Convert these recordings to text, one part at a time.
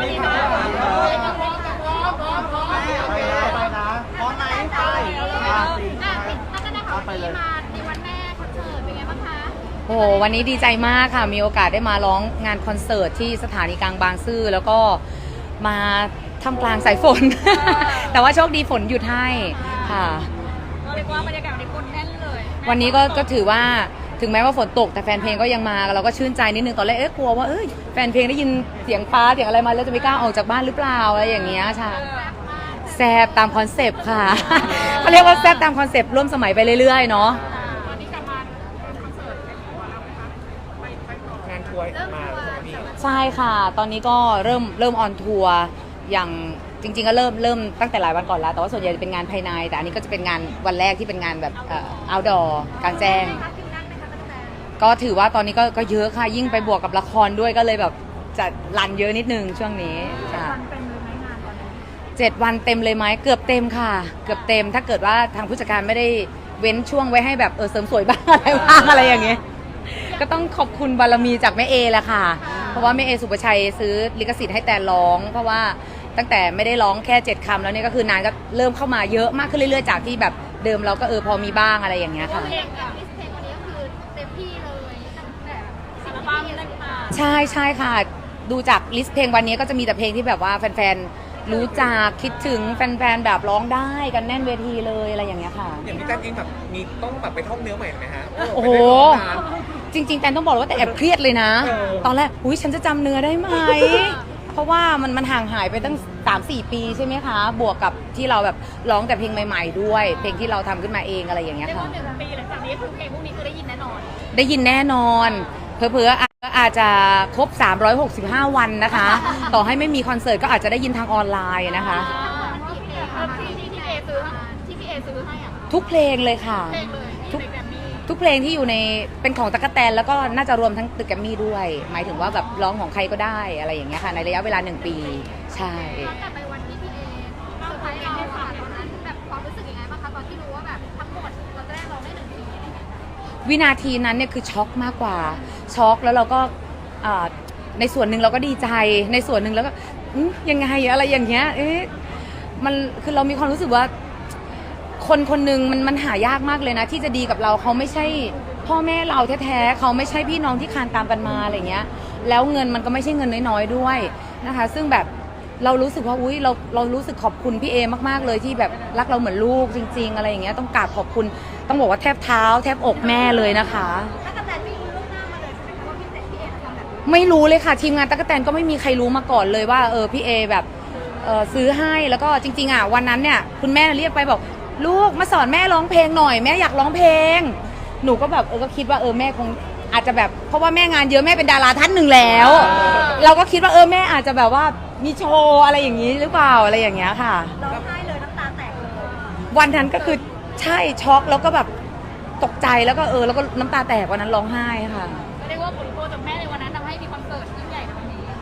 โอ้โหวันนี้ดีใจมากค่ะ มีโอกาสได้มาร้องงานคอนเสิร์ตที่สถานีกลางบางซื่อแล้วก็มาทำกลางสายฝน แต่ว่าโชคดีฝนหยุดให้ค่ะเรียกว่าบรรยากาศวันนี้คนแน่นเลย วันนี้ก็ก็ถือว่า ถึงแม้ว่าฝนตกแต่แฟนเพลงก็ยังมาเราก็ชื่นใจนิดนึงตอนแรกเอ๊ะกลัวว่าเอ้ยแฟนเพลงได้ยินเสียงฟ้าเสียงอะไรมาแล้วจะไม่กล้าออกจากบ้านหรือเปล่าอะไรอย่างเงี้ยค่ะแซบตามคอนเซปต์ค่ะเขาเรียกว่าแซบตามคอนเซปต์ร่วมสมัยไปเรื่อยๆเนาะวันนี้กลับมาคอนเสิร์ตเป็นหัวเราไหมคะไปไปต่องานทัวร์เริ่มมาทัวแล้วร์ใช่ไหมพี่ใช่ค่ะ ตอนนี้ก็เริ่มเริ่มออนทัวร์อย่างจริงๆก็เริ่มเริ่มตั้งแต่หลายวันก่อนแล้ว แต่ว่าส่วนใหญ่จะเป็นงานภายใน แต่อันนี้ก็จะเป็นงานวันแรกที่เป็นงานแบบเอ่อ outdoor กลางแจ้ง ก็ถือว่าตอนนี้ก็ก็เยอะค่ะยิ่งไปบวกกับละครด้วยก็เลยแบบจะรันเยอะนิดนึงช่วงนี้ค่ะวันเป็นเลยไหมงานตอนนี้เจ็ดวันเต็มเลยไหมเกือบเต็มค่ะ เกือบเต็ม ถ้าเกิดว่าทางผู้จัดการไม่ได้เว้นช่วงไว้ให้แบบเออเสริมสวยบ้างอะไรบ้างอะไรอย่างเงี้ยก็ต้องขอบคุณบารมีจากแม่เอแหละค่ะ เพราะว่าแม่เอสุปชัยซื้อลิขสิทธิ์ให้แต่ร้อง เพราะว่าตั้งแต่ไม่ได้ร้องแค่เจ็ดคำแล้วเนี่ยก็คือนานก็เริ่มเข้ามาเยอะมากขึ้นเรื่อยๆจากที่แบบเดิมเราก็เออพอมีบ้างอะไรอย่างเงี้ยค่ะเพลงกับลิสต์เพลงวันนี้ก็คือเต็มที่เลยตั้งแต่อัลบั้มแรกมา ใช่ใช่ค่ะ ดูจากลิสต์เพลงวันนี้ก็จะมีแต่เพลงที่แบบว่าแฟนๆ รู้จักคิดถึงแฟนๆ แบบร้องได้กันแน่นเวทีเลยอะไรอย่างเงี้ยค่ะ อย่างพี่แต้มเองแบบมีต้องแบบไปท่องเนื้อใหม่ไหมฮะโอ้โหไม่ได้ร้องนานจริงๆ แตนต้องบอกเลยว่าแต่แอบเครียดเลยนะ เออ ตอนแรกอุ้ยฉันจะจำเนื้อได้ไหม เพราะว่ามันมันห่างหายไปตั้ง 3-4 ปีใช่ไหมคะ บวกกับที่เราแบบร้องแต่เพลงใหม่ๆ ด้วย เพลงที่เราทำขึ้นมาเองอะไรอย่างเงี้ยเรียกค่ะ ว่าหนึ่งปีหลังจากนี้คือเพลงพวกนี้คือได้ยินแน่นอน ได้ยินแน่นอนเพอเพอๆ อาอาจจะครบ 365 วันนะคะ ต่อให้ไม่มีคอนเสิร์ตก็อาจจะได้ยินทางออนไลน์นะคะ ที่ที่ที่เอซื้อที่พี่เอซื้อให้อะทุกเพลงเลยค่ะ เพลงเลยทุกในแกรมมี่ทุกเพลงที่อยู่ในเป็นของตะกกะแตนแล้วก็น่าจะรวมทั้งตึกแกรมมี่ด้วย หมายถึงว่าแบบร้องของใครก็ได้อะไรอย่างเงี้ยค่ะ ในระยะเวลาหนึ่งปี ใช่ ย้อนกลับไปวันที่พี่เอเซอร์ไพรส์เราค่ะตอนนั้นแบบความรู้สึกยังไงบ้างคะตอนที่รู้ว่าแบบทั้งหมดเราจะได้ร้องได้หนึ่งเพลงอะไรเงี้ยวินาทีนั้นเนี่ยคือช็อกมากกว่า ช็อกแล้วเราก็ในส่วนหนึ่งเราก็ดีใจ ในส่วนหนึ่งแล้วก็ยังไงอะไรอย่างเงี้ยเอ๊ะมันคือเรามีความรู้สึกว่า คนคนหนึ่งมันมันหายากมากเลยนะ ที่จะดีกับเราเขาไม่ใช่พ่อแม่เราแท้ๆเขาไม่ใช่พี่น้องที่คานตามกันมาอะไรเงี้ย แล้วเงินมันก็ไม่ใช่เงินน้อยๆด้วยนะคะ ซึ่งแบบเรารู้สึกว่าอุ้ยเราเรารู้สึกขอบคุณพี่เอมากๆเลยที่แบบรักเราเหมือนลูกจริง ๆ อะไรอย่างเงี้ยต้องกราบขอบคุณ ต้องบอกว่าแทบเท้า แทบอกแม่เลยนะคะ ไม่รู้เลยค่ะ ทีมงานตั๊กแตนก็ไม่มีใครรู้มาก่อนเลยว่าเออพี่เอแบบเออซื้อให้แล้วก็จริง ๆอะวันนั้นเนี่ยคุณแม่เรียกไปบอกลูกมาสอนแม่ร้องเพลงหน่อยแม่อยากร้องเพลง หนูก็แบบเออก็คิดว่าเออแม่คงอาจจะแบบเพราะว่าแม่งานเยอะแม่เป็นดาราท่านหนึ่งแล้ว เราก็คิดว่าเออแม่อาจจะแบบว่ามีโชว์อะไรอย่างนี้หรือเปล่าอะไรอย่างเงี้ยค่ะ ร้องไห้เลยน้ำตาแตกเลยวันนั้นก็คือใช่ช็อกแล้วก็แบบตกใจแล้วก็เออแล้วก็น้ำตาแตกวันนั้นร้องไห้ค่ะ ก็เรียกว่าผลโพจากแม่ในวัน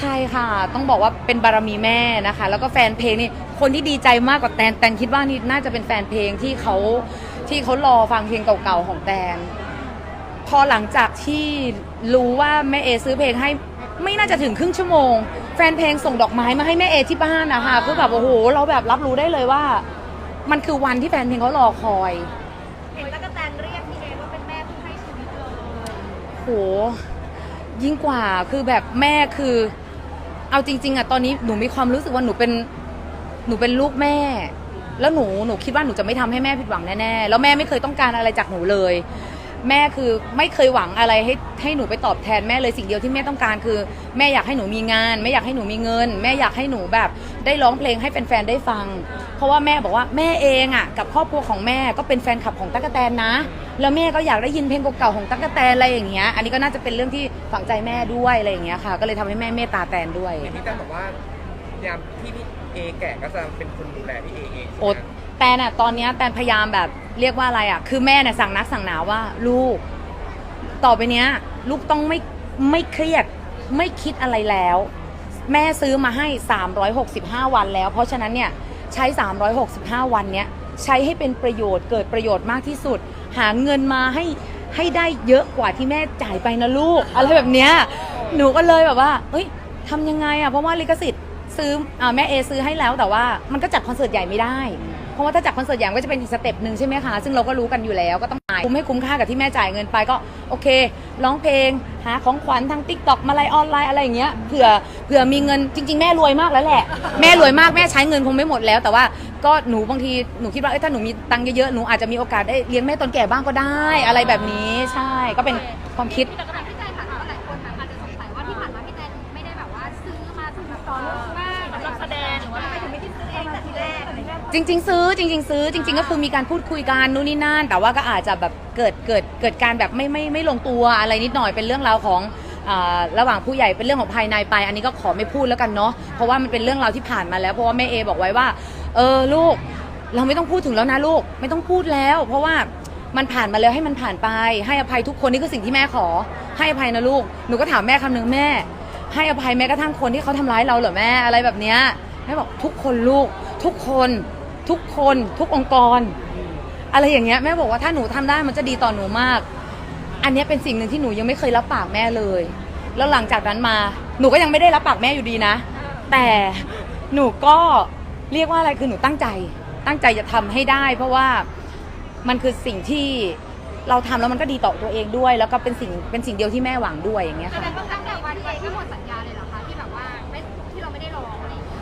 ในวันนี้ใช่ค่ะ ต้องบอกว่าเป็นบารมีแม่นะคะ แล้วก็แฟนเพลงนี่คนที่ดีใจมากกว่าแตนแตนคิดว่านี่น่าจะเป็นแฟนเพลงที่เขาที่เขารอฟังเพลงเก่าๆของแตน พอหลังจากที่รู้ว่าแม่เอซื้อเพลงให้ไม่น่าจะถึงครึ่งชั่วโมง แฟนเพลงส่งดอกไม้มาให้แม่เอที่บ้านนะคะคือแบบโอ้โหเราแบบรับรู้ได้เลยว่า มันคือวันที่แฟนเพลงเขารอคอยเห็นแล้วก็แตนเรียกพี่เอว่าเป็นแม่ผู้ให้ชีวิตเลยโหยิ่งกว่าคือแบบแม่คือ เอาจริง ๆอะตอนนี้หนูมีความรู้สึกว่าหนูเป็นหนูเป็นลูกแม่ แล้วหนูหนูคิดว่าหนูจะไม่ทำให้แม่ผิดหวังแน่ๆแล้วแม่ไม่เคยต้องการอะไรจากหนูเลย แม่คือไม่เคยหวังอะไรให้ให้หนูไปตอบแทนแม่เลยสิ่งเดียวที่แม่ต้องการคือ แม่อยากให้หนูมีงานแม่อยากให้หนูมีเงิน แม่อยากให้หนูแบบได้ร้องเพลงให้แฟนๆได้ฟัง เพราะว่าแม่บอกว่าแม่เองอะกับครอบครัวของแม่ก็เป็นแฟนคลับของตั๊กแตนนะ แล้วแม่ก็อยากได้ยินเพลงเก่าๆของตั๊กแตนอะไรอย่างเงี้ยอันนี้ก็น่าจะเป็นเรื่องที่ฝังใจแม่ด้วยอะไรอย่างเงี้ยค่ะ ก็เลยทำให้แม่เมตตาแตนด้วยอย่างพี่แต้มบอกว่ายามที่พี่เอแก่ก็จะเป็นคนดูแลพี่เอเองโอ๊ต แตนอะตอนเนี้ยแตนพยายามแบบเรียกว่าอะไรอะคือแม่เนี่ยสั่งนักสั่งหนาว่าลูก ต่อไปเนี้ย ลูกต้องไม่ไม่เครียดไม่คิดอะไรแล้ว แม่ซื้อมาให้ 365 วันแล้ว เพราะฉะนั้นเนี่ยใช้ 365 วันเนี้ยใช้ให้เป็นประโยชน์เกิดประโยชน์มากที่สุด หาเงินมาให้ให้ได้เยอะกว่าที่แม่จ่ายไปนะลูก อะไรแบบเนี้ยหนูก็เลยแบบว่าเอ้ยทำยังไงอะเพราะว่าลิขสิทธิ์ซื้ออาแม่เอซื้อให้แล้วแต่ว่ามันก็จัดคอนเสิร์ตใหญ่ไม่ได้ ราะว่าถ้าจัดคอนเสิร์ตใหญ่มันก็จะเป็นอีกสเต็ปหนึ่งใช่ไหมคะซึ่งเราก็รู้กันอยู่แล้วก็ต้องจ่ายคุ้มให้คุ้มค่ากับที่แม่จ่ายเงินไปก็โอเคร้องเพลงหาของขวัญทางติ๊กต็อกมาลัยออนไลน์อะไรอย่างเงี้ยเผื่อเผื่อมีเงินจริง ๆ แม่รวยมากแล้วแหละ แม่รวยมากแม่ใช้เงินคงไม่หมดแล้ว แต่ว่าก็หนูบางทีหนูคิดว่าเอ้ยถ้าหนูมีตังค์เยอะๆหนูอาจจะมีโอกาสได้เลี้ยงแม่ตอนแก่บ้างก็ได้ อะไรแบบนี้ใช่ก็เป็นความคิด จริง ๆ ซื้อจริง ๆ ซื้อจริง ๆ ก็คือมีการพูดคุยกันนู่นนี่นั่นแต่ว่าก็อาจจะแบบเกิดเกิดเกิดการแบบไม่ไม่ไม่ลงตัวอะไรนิดหน่อยเป็นเรื่องราวของอ่าระหว่างผู้ใหญ่เป็นเรื่องของภายในไป อันนี้ก็ขอไม่พูดแล้วกันเนาะเพราะว่ามันเป็นเรื่องราวที่ผ่านมาแล้วเพราะว่าแม่เอบอกไว้ว่า เออลูก เราไม่ต้องพูดถึงแล้วนะลูกไม่ต้องพูดแล้ว เพราะว่ามันผ่านมาแล้วให้มันผ่านไป ให้อภัยทุกคนนี่คือสิ่งที่แม่ขอ ให้อภัยนะลูกหนูก็ถามแม่คำนึงแม่ ให้อภัยแม้กระทั่งคนที่เขาทำร้ายเราเหรอแม่อะไรแบบเนี้ยแม่บอกทุกคนลูกทุกคน ทุกคนทุกองค์กร อะไรอย่างเงี้ยแม่บอกว่าถ้าหนูทำได้มันจะดีต่อหนูมาก อันนี้เป็นสิ่งหนึ่งที่หนูยังไม่เคยรับปากแม่เลย แล้วหลังจากนั้นมา หนูก็ยังไม่ได้รับปากแม่อยู่ดีนะ แต่หนูก็เรียกว่าอะไรคือหนูตั้งใจ ตั้งใจจะทำให้ได้ เพราะว่ามันคือสิ่งที่เราทำแล้วมันก็ดีต่อตัวเองด้วย แล้วก็เป็นสิ่งเป็นสิ่งเดียวที่แม่หวังด้วยอย่างเงี้ยค่ะดงว่าตั้งแต่วันที่เองก็หมดสัญญาเลยเหรอคะ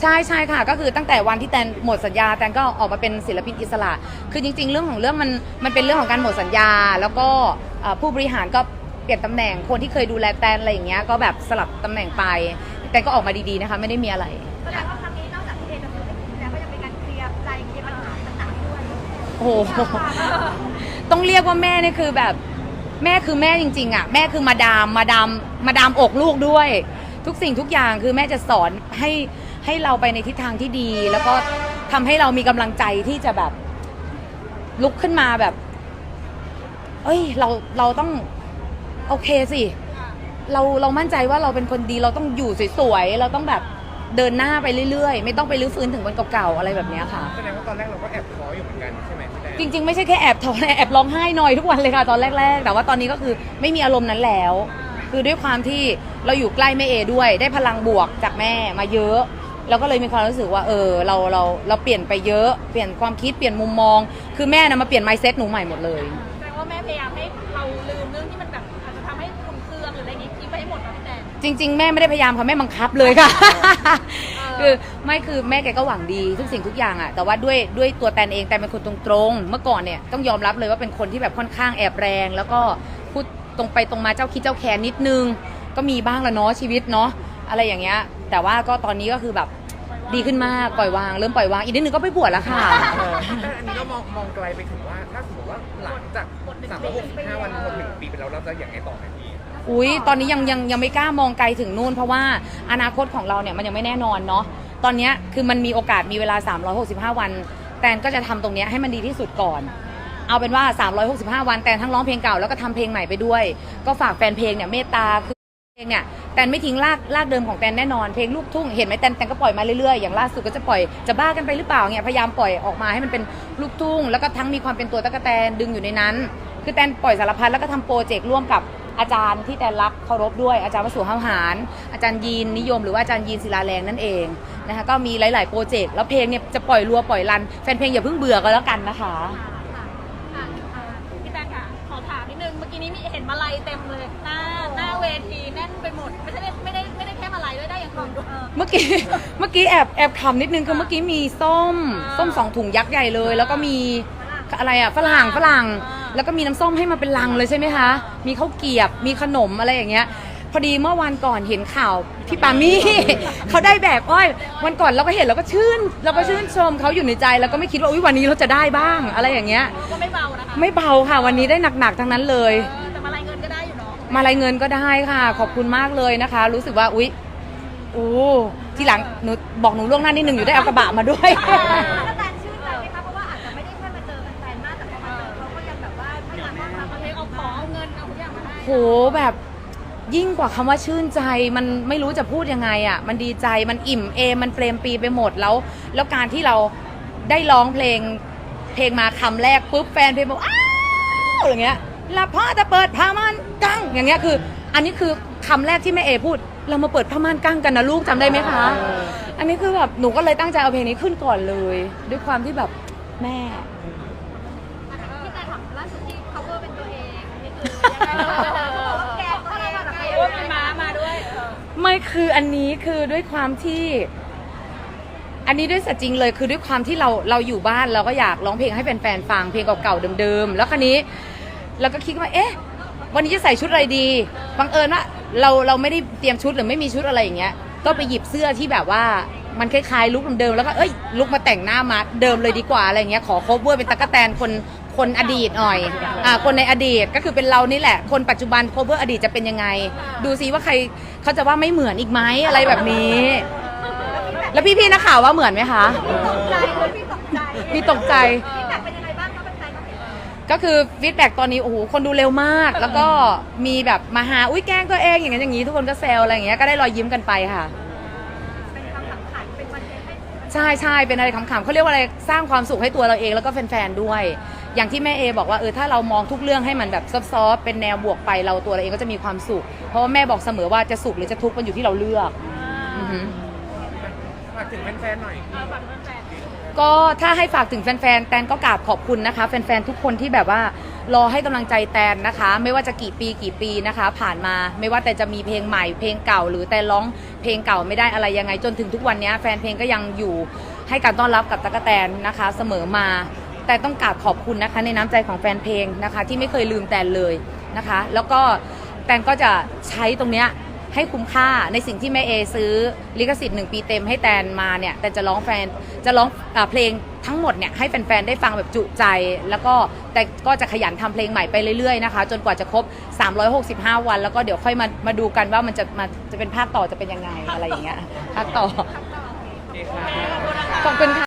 ใช่ใช่ค่ะ ก็คือตั้งแต่วันที่แตนหมดสัญญาแตนก็ออกมาเป็นศิลปินอิสระ คือจริง ๆ เรื่องของเรื่องมันมันเป็นเรื่องของการหมดสัญญา แล้วก็เอ่อผู้บริหารก็เปลี่ยนตำแหน่งคนที่เคยดูแลแตนอะไรอย่างเงี้ยก็แบบสลับตำแหน่งไป แตนก็ออกมาดีๆนะคะ ไม่ได้มีอะไร แสดงว่าครั้งนี้นอกจากที่เองจะซื้อให้คุณแล้วก็ยังเป็นการเคลียร์ใจเคลียร์ปัญหาต่างๆด้วยโอ้โห ต้องเรียกว่าแม่นี่คือแบบแม่คือแม่จริงๆอะแม่คือมาดามมาดามมาดามอกลูกด้วย ทุกสิ่งทุกอย่างคือแม่จะสอนให้ ให้เราไปในทิศทางที่ดี แล้วก็ทำให้เรามีกำลังใจที่จะแบบลุกขึ้นมาแบบ เอ้ย เราเราต้องโอเคสิ เราเรามั่นใจว่าเราเป็นคนดีเราต้องอยู่สวยๆเราต้องแบบเดินหน้าไปเรื่อยๆ ไม่ต้องไปรื้อฟื้นถึงวันเก่าๆอะไรแบบเนี้ยค่ะ แสดงว่าตอนแรกเราก็แอบท้ออยู่เหมือนกันใช่ไหมพี่แตนจริงๆ ไม่ใช่แค่แอบท้อนะแอบร้องไห้หน่อยทุกวันเลยค่ะตอนแรกๆ แต่ว่าตอนนี้ก็คือไม่มีอารมณ์นั้นแล้ว คือด้วยความที่เราอยู่ใกล้แม่เอด้วย ได้พลังบวกจากแม่มาเยอะ แล้วก็เลยมีความรู้สึกว่าเออเราเราเราเปลี่ยนไปเยอะเปลี่ยนความคิดเปลี่ยนมุมมอง คือแม่นะมาเปลี่ยน mindset หนูใหม่หมดเลย แสดงว่าแม่พยายามให้เราลืมเรื่องที่มันแบบอาจจะทำให้คุณเครื่องหรืออะไรอย่างงี้ทิ้งไปให้หมดนะพี่แตนจริง ๆ แม่ไม่ได้พยายามค่ะแม่บังคับเลยค่ะ เออ คือไม่คือแม่แกก็หวังดีทุกสิ่งทุกอย่างอะแต่ว่าด้วยด้วยตัวแตนเองแตนเป็นคนตรงๆ เมื่อก่อนเนี่ยต้องยอมรับเลยว่าเป็นคนที่แบบค่อนข้างแอบแรง แล้วก็พูดตรงไปตรงมาเจ้าคิดเจ้าแค้นนิดนึง ก็มีบ้างละเนาะชีวิตเนาะอะไรอย่างเงี้ย แต่ว่าก็ตอนนี้ก็คือแบบ ดีขึ้นมากปล่อยวางเริ่มปล่อยวางอีกนิดนึงก็ไปบวชแล้วค่ะเออแต่อันนี้ก็มองมองไกลไปถึงว่า ถ้าสมมติว่าหลังจากสามร้อยหกสิบห้าวันหมดหนึ่งปีไปแล้วเราจะอย่างไรต่อไหมพี่ อุ้ยตอนนี้ยังยังยังไม่กล้ามองไกลถึงนู่น เพราะว่าอนาคตของเราเนี่ยมันยังไม่แน่นอนเนาะ ตอนเนี้ยคือมันมีโอกาสมีเวลา 365 วัน แตนก็จะทำตรงเนี้ยให้มันดีที่สุดก่อน เอาเป็นว่า 365 วันแตนทั้งร้องเพลงเก่าแล้วก็ทำเพลงใหม่ไปด้วย ก็ฝากแฟนเพลงเนี่ยเมตตาคือ เพลงเนี่ยแตนไม่ทิ้งลากลากเดิมของแตนแน่นอน เพลงลูกทุ่งเห็นไหมแตนแตนก็ปล่อยมาเรื่อยๆอย่างล่าสุดก็จะปล่อยจะบ้ากันไปหรือเปล่าเนี่ยพยายามปล่อยออกมาให้มันเป็นลูกทุ่ง แล้วก็ทั้งมีความเป็นตัวตะกแตนดึงอยู่ในนั้น คือแตนปล่อยสารพัดแล้วก็ทำโปรเจกต์ร่วมกับอาจารย์ที่แตนรักเคารพด้วยอาจารย์วสุห้าวหาร อาจารย์ยีนนิยมหรือว่าอาจารย์ยีนศิลาแรงนั่นเองนะคะก็มีหลาย ๆ โปรเจกต์แล้วเพลงเนี่ยจะปล่อยรัวปล่อยรันแฟนเพลงอย่าเพิ่งเบื่อกันแล้วกันนะคะ ค่ะอะอะพี่แตนค่ะ ขอถามนิดนึง เมื่อกี้นี้มีเห็นมาลัยเต็มเลย หน้าหน้าเวที ไปหมด ไม่ใช่ไม่ได้ไม่ได้แค่มาลัยด้วยได้อย่างอื่นด้วย เมื่อกี้ เมื่อกี้แอบแอบขำนิดนึงคือเมื่อกี้มีส้ม อ่าส้มสองถุงยักษ์ใหญ่เลย แล้วก็มีอะไรอะฝรั่งฝรั่ง อ่าแล้วก็มีน้ำส้มให้มาเป็นลังเลยใช่ไหมคะมีข้าวเกรียบมีขนมอะไรอย่างเงี้ย พอดีเมื่อวันก่อนเห็นข่าวพี่ปามี่ เขาได้แบบอ้อย วันก่อนเราก็เห็นเราก็ชื่น เราก็ชื่นชมเขาอยู่ในใจแล้วก็ไม่คิดว่าอุ๊ยวันนี้เราจะได้บ้างอะไรอย่างเงี้ย ก็ไม่เบานะคะ ไม่เบาค่ะวันนี้ได้หนักๆทั้งนั้นเลย เอ มาลายเงินก็ได้ค่ะ ขอบคุณมากเลยนะคะ รู้สึกว่าอุ๊ยโอ้ทีหลังหนูบอกหนูล่วงหน้านิดนึงอยู่ได้เอากระบะมาด้วยแล้วแตนชื่นใจไหมคะเพราะว่าอาจจะไม่ได้แค่มาเจอแฟนๆมากแต่พอมาเจอเขาก็ยังแบบว่าให้มาให้ความมาเพลงเอาของเอาเงินเอาทุกอย่างมาให้โหแบบยิ่งกว่าคำว่าชื่นใจมันไม่รู้จะพูดยังไงอะ มันดีใจมันอิ่มเอมมันเปรมปรีไปหมดแล้ว แล้วการที่เราได้ร้องเพลงเพลงมาคำแรกปุ๊บแฟนเพลงบอกอ้าวอย่างเงี้ย แล้วพ่อจะเปิดผ้าม่านกั้งอย่างเงี้ยคือ อันนี้คือคำแรกที่แม่เอพูด เรามาเปิดผ้าม่านกั้งกันนะลูกจำได้ไหมคะ อันนี้คือแบบหนูก็เลยตั้งใจเอาเพลงนี้ขึ้นก่อนเลย ด้วยความที่แบบแม่พี่แตนถามล่าสุดที่ cover เป็นตัวเองนี่คือยังไงแกตัวเองแบบโอ้ยมีม้ามาด้วยเออไม่คืออันนี้คือด้วยความที่อันนี้ด้วยสัจจริงเลยคือด้วยความที่เราเราอยู่บ้านเราก็อยากร้องเพลงให้แฟนๆฟังเพลงเก่าๆเดิมๆแล้วคราวนี้ เราก็คิดว่าเอ๊ะวันนี้จะใส่ชุดอะไรดีบังเอิญว่าเราเราไม่ได้เตรียมชุดหรือไม่มีชุดอะไรอย่างเงี้ย ก็ไปหยิบเสื้อที่แบบว่ามันคล้ายๆลุคเดิมๆแล้วก็เอ้ยลุคมาแต่งหน้ามาเดิมเลยดีกว่าอะไรเงี้ยขอโคเวอร์เป็นตั๊กแตนคนคนอดีตหน่อยอ่าคนในอดีตก็คือเป็นเรานี่แหละ คนปัจจุบันโคเวอร์อดีตจะเป็นยังไง ดูซิว่าใครเขาจะว่าไม่เหมือนอีกไหมอะไรแบบนี้ แล้วพี่ๆนักข่าวว่าเหมือนไหมคะ ตกใจเลยพี่ตกใจพี่ตกใจ พี่แบบเป็ ก็คือฟีดแบ็กตอนนี้โอ้โหคนดูเร็วมาก แล้วก็มีแบบมาหาอุ้ยแกล้งตัวเองอย่างนั้นอย่างนี้ทุกคนก็แซวอะไรอย่างเงี้ยก็ได้รอยยิ้มกันไปค่ะ เป็นคำขำขันเป็นวันเทนให้ใช่ใช่เป็นอะไรขำๆเขาเรียกว่าอะไรสร้างความสุขให้ตัวเราเองแล้วก็แฟนๆด้วย อย่างที่แม่เอบอกว่าเออถ้าเรามองทุกเรื่องให้มันแบบซอฟๆเป็นแนวบวกไปเราตัวเราเองก็จะมีความสุข เพราะว่าแม่บอกเสมอว่าจะสุขหรือจะทุกข์มันอยู่ที่เราเลือกอือหือ ฝากถึงแฟนๆหน่อย เอาฝากแฟน ก็ถ้าให้ฝากถึงแฟนๆ แตนก็กราบขอบคุณนะคะ แฟนๆ ทุกคนที่แบบว่ารอให้กำลังใจแตนนะคะ ไม่ว่าจะกี่ปีกี่ปีนะคะ ผ่านมาไม่ว่าแต่จะมีเพลงใหม่เพลงเก่า หรือแต่ร้องเพลงเก่าไม่ได้อะไรยังไงจนถึงทุกวันนี้แฟนเพลงก็ยังอยู่ให้การต้อนรับกับตะกะแตนนะคะ เสมอมา แต่ต้องกราบขอบคุณนะคะ ในน้ำใจของแฟนเพลงนะคะ ที่ไม่เคยลืมแตนเลยนะคะ แล้วก็แตนก็จะใช้ตรงเนี้ย ให้คุ้มค่าในสิ่งที่แม่เอซื้อลิขสิทธิ์หนึ่งปีเต็มให้แตนมาเนี่ยแต่จะร้องแฟนจะร้องอาเพลงทั้งหมดเนี่ยให้แฟนๆได้ฟังแบบจุใจ แล้วก็แต่ก็จะขยันทำเพลงใหม่ไปเรื่อยๆนะคะ จนกว่าจะครบ 365 วัน แล้วก็เดี๋ยวค่อยมามาดูกันว่ามันจะมาจะเป็นภาคต่อจะเป็นยังไงอะไรอย่างเงี้ยภาคต่อโอเคค่ะขอบคุณค่ะ